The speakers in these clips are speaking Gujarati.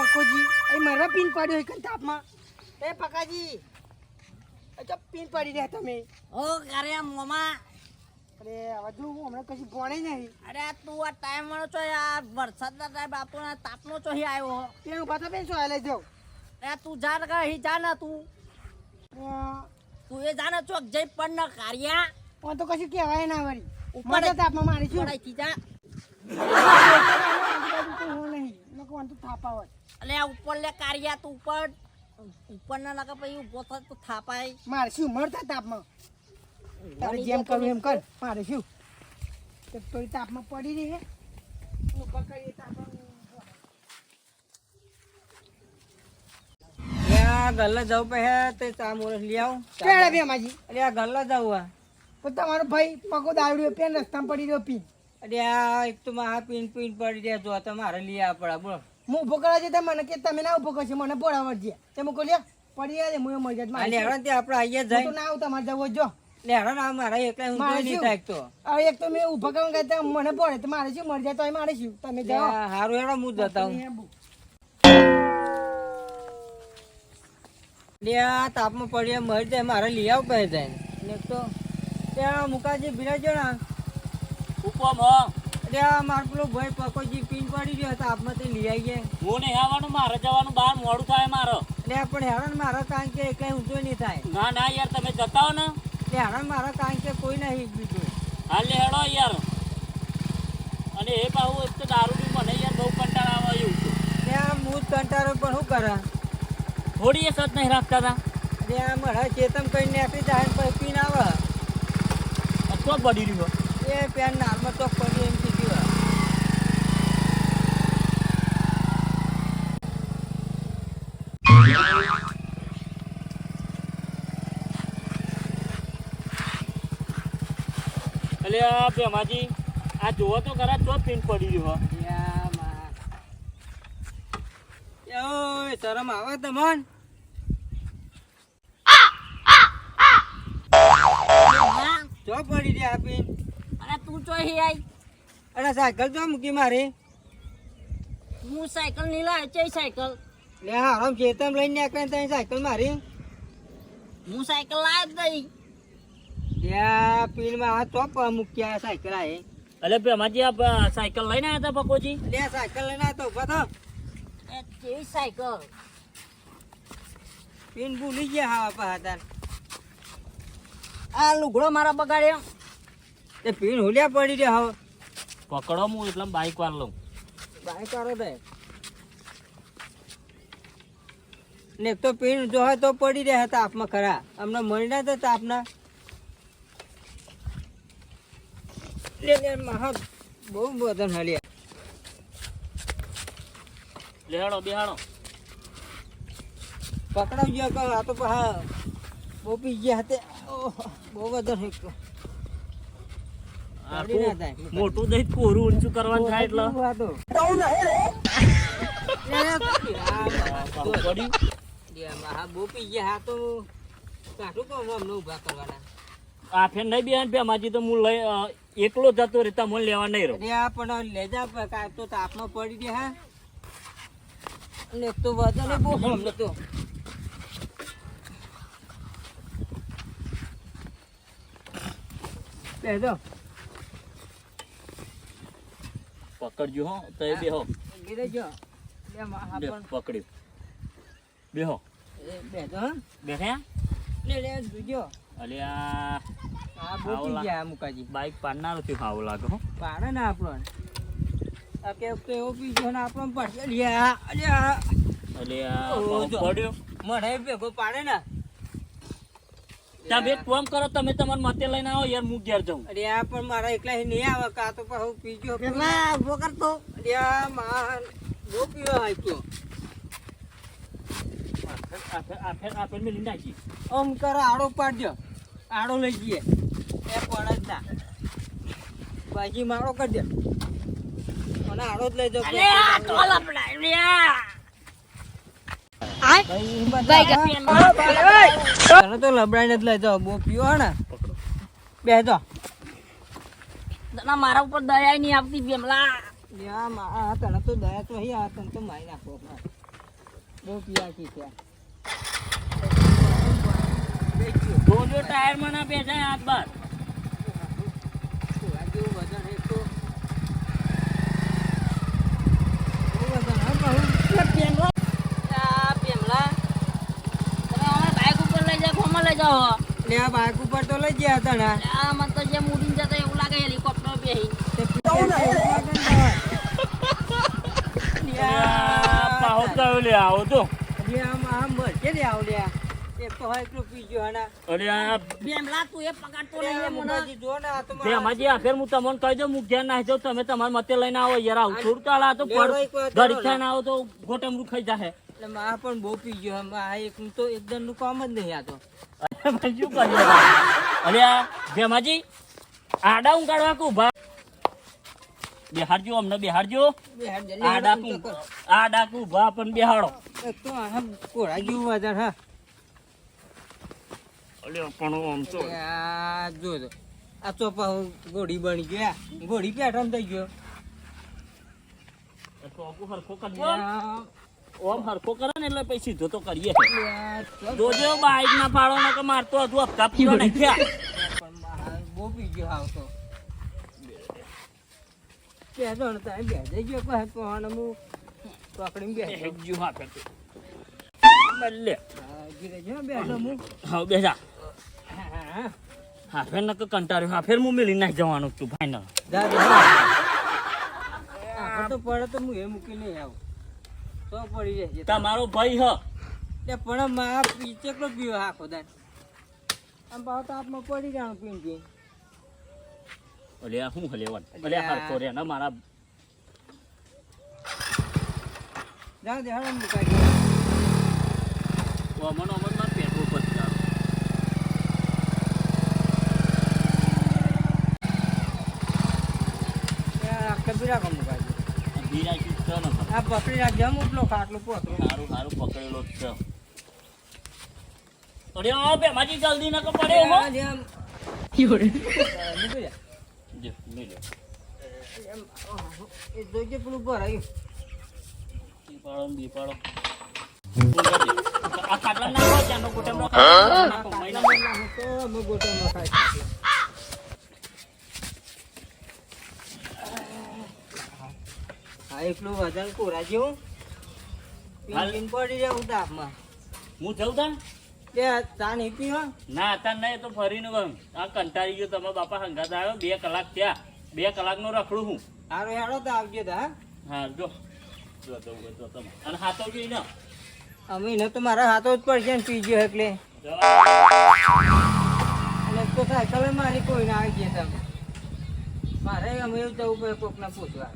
પકોજી અહીં મારવા પીન પાડ્યો એક તાપમાં. એ પકાજી અચ્છા પિન પાડી રહ્યા તમે. ઓ અરે મોમા. અરે હવે જો હું હમણાં કશું ભણે નહીં. અરે તું આ ટાઈમ મળો છો યાર વરસાદના ટાઈમ આપણો તાપનો છો અહીં આવ્યો પેલું પાછા બેન શું લઈ જાઉં અરે તું જા ને અહીં જા ને તું. તું એ જા ને ચોક જઈ પણ ન કાર્યા. પણ તો કશું કહેવાય ના વળી. ઉપર તાપમાં મારી છું જા. હું નહીં લોકો વાંધો થાપા હોય. આ ઉપર લે કાર્યા તું ઉપર. ઉપર ના લાગે પછી થાય તો થાપાય. મારે શું મળતા તાપમાં? તારે જેમ કરવું એમ કર. મારે શું? તો તોય તાપમાં પડી રહી હે. હું પકડીએ તાપમાં. ગલ્લા જવું પહે તે ચા મોરસ લઈ આવું. કેળા બે માજી. અરે આ ગલ્લા જવું આ તો તમારો ભાઈ પગો દાવડ્યો પેન રસ્તામાં પડી રહ્યો પીન અરે આ એક તો મારા પીન પીન પડી રહ્યા જો તમારે લઈ આવવા પડે બોલો. હું ઊભો કરવા જતા મને કે તમે ના ઊભો કરશો મને બોલાવર તે મૂકો લ્યો. પડી હું મારે લેવડો તે આપણે આઈએ હું તો ના આવું તમારે જવું જો. લેવડો ના મારા એકલા હું મારે નહીં થાય તો. હવે એક તો મેં ઊભા કરવા ગયા મને પડે તો મારે શું મળી જાય તો મારે શું? તમે જાઓ. હારું હેડો હું જતા હું લે આ તાપમાં પડ્યા મરી જાય મારે લઈ આવ કહે જાય ને તો? ત્યાં મુકાજી બિરાજો ને ઉપમ હો. આ માર પેલો ભાઈ પકોજી પીન પડી રહ્યો તાપમાં તે લઈ આવીએ. હું નહીં આવવાનું મારે જવાનું બહાર મોડું થાય મારો. એટલે પણ હેરાન મારો કારણ કે એકલા ઊંચો નહીં થાય. ના ના યાર તમે જતા હો ને. એટલે હેરાન મારા કારણ કે કોઈ નહીં બીજું હાલ હેડો યાર. અને એ પાછું એક તો દારૂ બી મને યાર બહુ કંટાળા આવે એવું. ત્યાં હું કંટાળો પણ શું કરે? થોડી એ સદ નહીં રાખતા હતા એટલે મળે ચેતમ કઈ નીકળી જાય પછી પીન આવે. અથવા બડી રહ્યો. એ પેન નારમાં તો પડી એમ કીધું હોય. એટલે આ ભેમાજી આ જુઓ તો ખરા ચો પીન પડી ગયો. શરમ આવે તમન હા પડી રહ્યા પીન અને તું ચો હે આઈ. અરે સાયકલ જો મૂકી મારી. હું સાયકલ નહીં લાવે ચઈ સાયકલ? લે હારામ તમ લઈને નીકળે ત્યાં સાયકલ મારી. હું સાયકલ લાવ દઈ ત્યાં પીનમાં આ ચોપ મૂક્યા સાયકલ આય અલે એટલે ભેમાજી આ સાયકલ લઈને આવ્યા હતા પકોજી? લે સાયકલ લઈને આ તો ઊભા તો એ કેવી સાયકલ? પીન ભૂલી ગયા હા પા હતા આ લુગડો મારા બગાડ્યો. તે પીણ હુલ્યા પડી રહ્યા હવે. પકડો હું એટલે બાઈક વાર લઉં. બાઈક વાળો દે. ને તો પીન જો તો પડી રહ્યા હતા તાપમાં ખરા. અમને મળી ના તાપના. લે લે મહા બહુ બધન હલ્યા લેહાડો બેહાડો. પકડાવજો આ તો બહુ પી ગયા હતા. બહુ બધન થાય. મોટું દહીં કોરું ઊંચું કરવાનું થાય એટલે. આ તો. લે, લે, આ પાછું પડ્યું લે, મહા બહુ પી ગયા હા તો કાઢું કહું અમને ઊભા કરવાના. ફેર નહીં બેહાન ભેમાજી તો હું લઈ એકલો જતો રહેતા મને લેવા નહીં રહું. અરે પણ લે જા પ- તો તાપમાં પડી ગયા હા. અને એક તો વજન બહુ અમને તો બેસો પકડજો હો તો એ બેહો. પકડ્યું બેહો. બેઠા બેસો હા. બેઠ્યા લે લે જોજો. અલે આ આ બહુ આવો પી લા. ગયા મુકાજી. બાઈક પાડનારો થયું આવું લાગે હો. પાડે ને આપણો આ કે તો એવો ને આપણો પડશે લે આ અલે આ અલે આ ઓહો, પાછું પડ્યો. મને ભેગો પાડે ને. ત્યાં બે કોમ કરો તમે તમારા મતે લઈને આવો યાર હું ઘેર જાઉં. અરે આ પણ મારા એકલા નહીં આવે કા તો હું પીજો. પેલા ઊભો કરતો? અરે આ માર બહુ પીવો મેં નાખી. આમ કરો આડો પાડજો આડો લઈ જઈએ. એ પડે જ ના. બાજી મારો કરજો અને આડો જ લઈ જાવ અરે આ. તને તો લબડાઈને જ લઈ બહુ પીવો ને. પકડો. તને મારા ઉપર દયા નહીં આવતી બેમલા તને તો દયા તો અહીં તને તો મારી નાખો બહુ પિયાકી છે. જોજો ટાયરમાં ના બેસાય હાથ બાર ઘોડા જેવું વજન એક તો બહુ વજન હા બહુ એટલે પેમલા આ પેમલા તમે અમે બાઈક ઉપર લઈ જાઓ ફોમાં લઈ જાઓ લે આ બાઇક ઉપર તો લઈ ગયા હતા ને આ મને તો જે ઉડીને જતા એવું લાગે હેલિકોપ્ટર બેહી પાહો કયો લે આવો તો આમ આમ વચ્ચે લે આવ લ્યા એક તો હોય એટલું પી ગયો હના અરે આ પેમલા તું એ પકડતો નહીં લે મને. મુકાજી જો ને આ તો બે અમાજી આફેર હું તમને કહી દઉં હું ઘેર નાખી દઉં તમે તમારા મતે લઈને આવો યાર. આવું થોડું ચાલે તો લેવડો એક વાર કરો ઘડી ખાઈને આવો તો ગોટમ રૂખાઈ જાય એટલે માં પણ બહુ પી ગયો. આ એક તો એકદમનું કામ જ નહીં આ તો. ભાઈ શું કરીએ અરે આ ભેમાજી આડા હું કાઢવા કું ભા બિહારજો અમને બિહારજો આડા કું આડા કર. ડાકુ ભા પણ બેહાડો. તો આ ઘોડા ગયું વજન હા. અરે પણ આમ તો આ જો જો. આ તો પાછું ઘોડી બની ગયો ગોળી ઘોડી પેટર્ન થઈ ગયો. ચોકુ હરખો કરજો આ ઓમ હરખો કરે ને એટલે પછી સીધો તો કરીએ. તો જોજો બાઈક ના ફાળો ને કે મારતો હતું હપ્તા નાખ્યા પણ આ બહુ પી ગયો આવ તો બેસો ને બેસી ગયો પાછો પહોંચને હું પકડીને બેસો હેજ્જુ હા ફેર બલ્લે હા, હો, બેસો હું. હા બેજા હા, હા. હા ફેર નક કંટાળ્યો. હા ફેર હું મેલી નાખ જવાનું તું. આખો તો પડે તો હું એ મૂકી નહીં આવું. તો પડી રહેશે તમારો ભાઈ હ. એ પણ માં ચેકલો પીવો આખો દાન. આમ ભાવ તો આપમાં પડી જાણ પીન પીન. અલે આ શું હલેવન? અલે હાર કોરે ના મારા. જા દે હળમ મુકાઈ ઓ મનો મનમાં પેટો પર જાવ કબીરા કમ મુકાઈ બીરા શું છે ને આ પકડી રાખજો ખાટલો સારું સારું પકડેલો છે. અરે આ બે માજી જલ્દી નકો પડ્યો હો. મૂકી જા. જો મેલ્યો એમ, એ જોજે પેલું ભરાયું આ નાખો ગોટમ નાખો નાખો મહિના મહિના તો ગોટામાં ખાઈ એકલું વજન કોરા જેવું? પીન પડી રહેવું તાપમાં. હું જઉં તા તે ચા નહીં પીવા ના તાર નહીં તો ફરીને વમ. આ કંટાળી ગયો તમે બાપા હંગાત આવ્યો બે કલાક થયા. બે કલાકનો રખડું હું. તારો હેડો તો આવજો તા હા? હા જો. જો તો જો તમે અને હાથો જોઈ ને અમે ને તો મારા હાથો જ પડશે ને પી ગયો એટલે અને તો સાયકલ મારી કોઈ ના આવી ગયા તમે. મારે અમે એવું જવું પડે કોકના પૂછવા.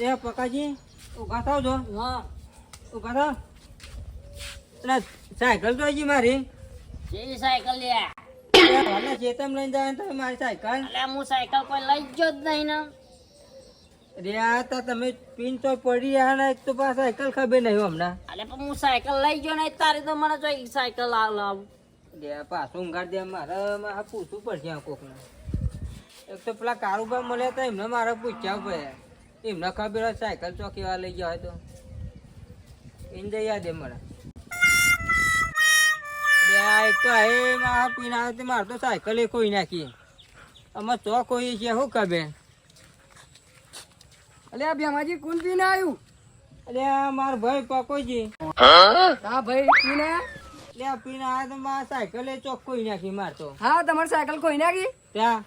એ પકાજી ઊભા થાવ છો હા. ઊભા થાવ. એટલે સાયકલ તો હજી મારી. જેવી સાયકલ લે? ચેતમ લઈને જાય તમે મારી સાયકલ. એટલે હું સાયકલ કોઈ લઈ જ જ નહીં ને. રે આ તો તમે પિન તો પડી રહ્યા ને તો પાછા સાયકલ ખબર નહીં હમણાં. અરે પણ હું સાયકલ લઈ ગયો ને તારી તો મને જો સાયકલ લાવ. લાવ રે પાછું ઊંઘાડ દે મારે મારે પૂછવું પડશે કોકને. એક તો પેલા કારુભાઈ મળ્યા હતા એમને મારે પૂછ્યા પડે એમને ખબર હોય સાયકલ ચોકીવા લઈ ગયા હોય તો. એને જઈ યાદ એ મને. આ એક તો એ મારા પીને આવે તે મારે તો સાયકલ એ કોઈ નાખી. આમાં ચોક કોઈ છે શું ખબર? અલે આ ભેમાજી કોણ પીને આવ્યું આ મારો ભાઈ પકોજી હા? ભાઈ પીને? લે પીને આવે તો મારા સાયકલ એ ચોક કોઈ નાખી મારતો હા તમારી સાયકલ કોઈ નાખી? ત્યાં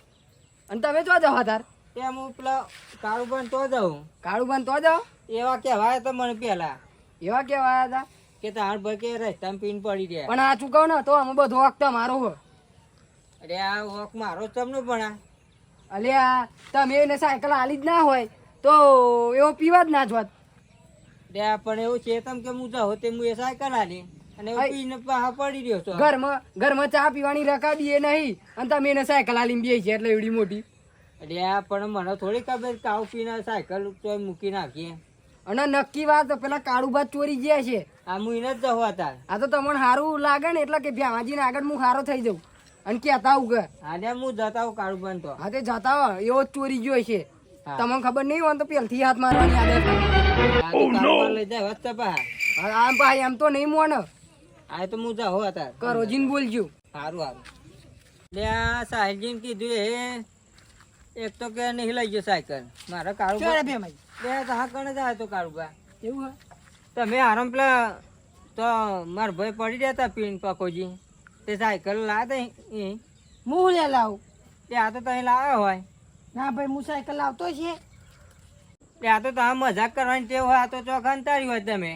અને તમે જો જાવ તાર ત્યાં હું પેલા કારુબા તો જાઉં. કાળુ બંધ તો જાઓ? એવા કહેવાય તો મને પેલા. એવા કેવા હતા? કે તાર ભાઈ કે રસ્તામાં પીન પડી રહ્યા. પણ આ ચૂકવ ને તો અમે બધો વખત મારો હો અરે આ વખ મારો તમને પણ અલે આ તમે એને સાયકલ આલી જ ના હોય તો એવો પીવા જ ના જોત. અરે પણ એવું છે તમ કે હું જાઉં તે હું એ સાયકલ આલી અને. પીને પાછા પડી રહ્યો છો. ઘરમાં ઘરમાં ચા પીવાની રકા દઈએ નહીં અને તમે એને સાયકલ આલીને બે છે એટલે એવડી મોટી. અરે પણ મને થોડી ખબર કે આવું પીને સાયકલ તો મૂકી નાખીએ. અને નક્કી વાત પેલા કાળુભાત ચોરી ગયા છે. આ હું એને જ જવા હતા આ તો તમને સારું લાગે ને એટલે કે ભ્યામાજીને આગળ હું સારો થઈ જાઉં. અને કહેતા હું કે આને હું જતા હું કારુબાન તો. હા તે જતા હોય એવો જ ચોરી ગયો છે. તમને ખબર નહીં હોય તો પેલથી હાથ મારવાની આદત. કારુબાન લઈ જાય વસ્તે પા આમ ભાઈ એમ તો નહીં મોને. આ તો હું જાઉં હતા કરોજીને બોલજો. સારું સારું લે આ સાહેબજીને કીધું એ એક તો કે નહીં લઈ ગયો સાયકલ. મારે કાળું બે હા કણે જાય તો કાળુબા એવું હા તમે આરામ પેલા તો મારા ભાઈ પડી રહ્યા હતા પીન પકોજી. તે સાયકલ હતા એ હું લે લાવું? ત્યાં આ તો તમે લાવ્યા હોય. ના ભાઈ હું સાયકલ લાવતો છે. તે આ તો તમે મજાક કરવાની ટેવ હોય આ તો ચોખા તારી હોય તમે.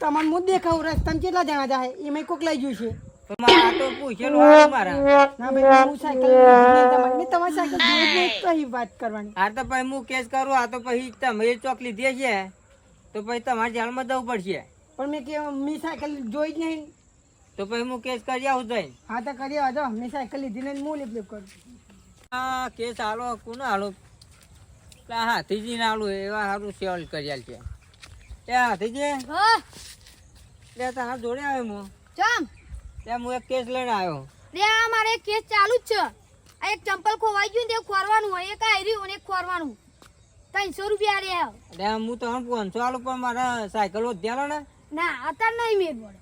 તમને હું દેખાવું રસ્તામાં કેટલા જણા જાય? એમાં કોક લઈ ગયું છે. તો મારે તો પૂછેલું હોય મારા. ના ભાઈ હું સાયકલ લીધી નહીં તમારી. મેં તમારી સાયકલ જોઈ જ નહીં તો અહીં વાત કરવાની. આ તો પછી હું કેસ કરું આ તો પછી તમે એ ચોક લીધી છે તો પછી તમારે જેલમાં જવું પડશે. પણ મેં કે મી સાયકલ જોઈ જ નહીં. તો પછી હું કેસ કરી આવું જઈને હા તો કરી આવજો મેં સાયકલ લીધી નહીં હું લીપ લીપ કરું. આ કેસ હાલો કોને હાલો? પેલા હાથીજી ને હાલું એવા સારું સેવલ કરી છે. એ હાથીજી. હા. લે તારા જોડે આવે હું. ચમ. ત્યાં હું એક કેસ લઈને આવ્યો. રે આ મારે એક કેસ ચાલુ જ છે. આ એક ચંપલ ખોવાઈ ગયું ને તે ખોરવાનું હોય એક આ રહ્યું અને એક ખોરવાનું. ત્રણસો રૂપિયા રે એટલે હું તો પાંચસો હાલું પણ મારા સાયકલ વધ્યા ને. ના અત્યારે નહીં મેળ પડે.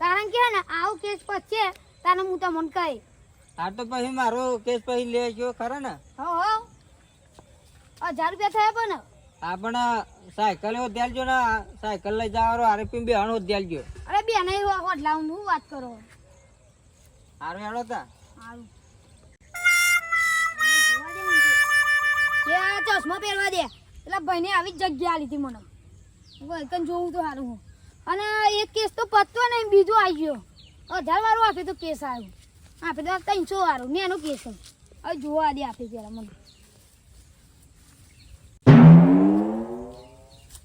કારણ કે ને આવો કેસ પછી તાને હું તો મન કહી. હા તો પછી મારો કેસ પછી લે ગયો ખરા ને. હો હો. હજાર રૂપિયા થયા પણ. આ પણ સાયકલ વધ્યાલજો ને સાયકલ લઈ જવાનો આરોપી બેહાણ ગયો અરે બે નહીં લાવું હું વાત કરો. હારું હેડો તા. એ આ ચશ્મા પહેરવા દે. એટલે ભાઈને આવી જગ્યા લીધી મને. કઈ જોઉં તો સારું હું. અને એક કેસ તો પતતો નહીં બીજો આવી ગયો. હજાર વાળો આપે તો કેસ આવ્યો. આપે તો ત્રણસો વાળો મેં એનો કેસ. હવે જોવા દે આપે પેલા મને.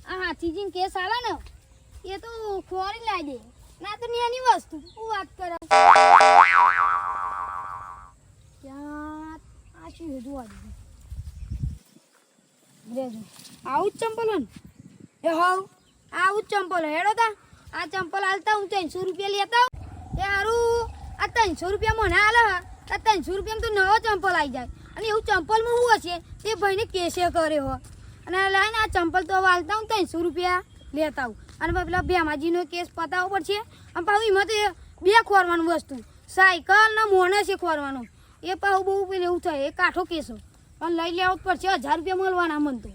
આ હાથીજીને કેસ આવે ને એ તો ખોરી લાવી દે. ના, તો એની વસ્તુ. હું વાત કરો ક્યાં? આ શું જોવા દે. રેજો આવું જ ચંપલ એ હોવ આવું જ ચંપલ. હેડો તા. આ ચંપલ હાલતા હું ત્રણસો રૂપિયા લેતા આવું. એ હારું. આ ત્રણસો રૂપિયા મને હાલે આ ત્રણસો રૂપિયામાં તો નવો ચંપલ આવી જાય. અને એવું ચંપલમાં શું હશે? તે ભાઈને કેસે કરે હો. અને લાઈને આ ચંપલ તો હાલતા હું ત્રણસો રૂપિયા લેતા આવું. અને પેલા ભેમાજીનો કેસ પતાવવો પડશે. અને પાછું એમાં તો બે ખોરવાનું વસ્તુ. સાયકલ ને મોને છે ખોરવાનું. એ પાછું બહુ પેલું એવું થાય એ કાઠો કેસો. પણ લઈ લેવો પડશે, હજાર રૂપિયા મળવાના મન તો.